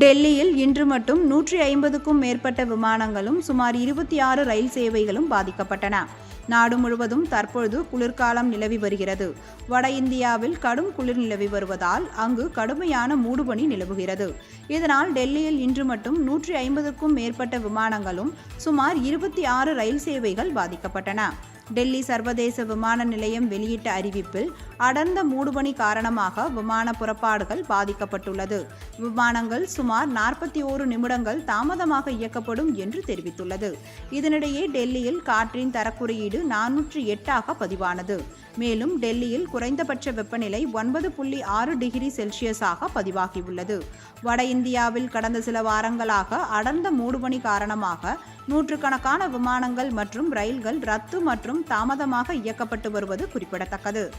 டெல்லியில் இன்று மட்டும் நூற்றி ஐம்பதுக்கும் மேற்பட்ட விமானங்களும் சுமார் இருபத்தி ஆறு ரயில் சேவைகளும் பாதிக்கப்பட்டன. நாடு முழுவதும் தற்பொழுது குளிர்காலம் நிலவி வருகிறது. வட இந்தியாவில் கடும் குளிர் நிலவி வருவதால் அங்கு கடுமையான மூடுபனி நிலவுகிறது. இதனால் டெல்லியில் இன்று மட்டும் நூற்றி ஐம்பதுக்கும் மேற்பட்ட விமானங்களும் சுமார் இருபத்தி ஆறு ரயில் சேவைகள் பாதிக்கப்பட்டன. டெல்லி சர்வதேச விமான நிலையம் வெளியிட்ட அறிவிப்பில் அடர்ந்த மூடுபனி காரணமாக விமான புறப்பாடுகள் பாதிக்கப்பட்டுள்ளது. விமானங்கள் சுமார் நாற்பத்தி ஓரு நிமிடங்கள் தாமதமாக இயக்கப்படும் என்று தெரிவித்துள்ளது. இதனிடையே டெல்லியில் காற்றின் தரக்குறியீடு நானூற்றி எட்டாக பதிவானது. மேலும் டெல்லியில் குறைந்தபட்ச வெப்பநிலை ஒன்பது புள்ளி ஆறு டிகிரி செல்சியஸாக பதிவாகியுள்ளது. வட இந்தியாவில் கடந்த சில வாரங்களாக அடர்ந்த மூடுபனி காரணமாக நூற்றுக்கணக்கான விமானங்கள் மற்றும் ரயில்கள் ரத்து மற்றும் தாமதமாக இயக்கப்பட்டு வருவது குறிப்பிடத்தக்கது.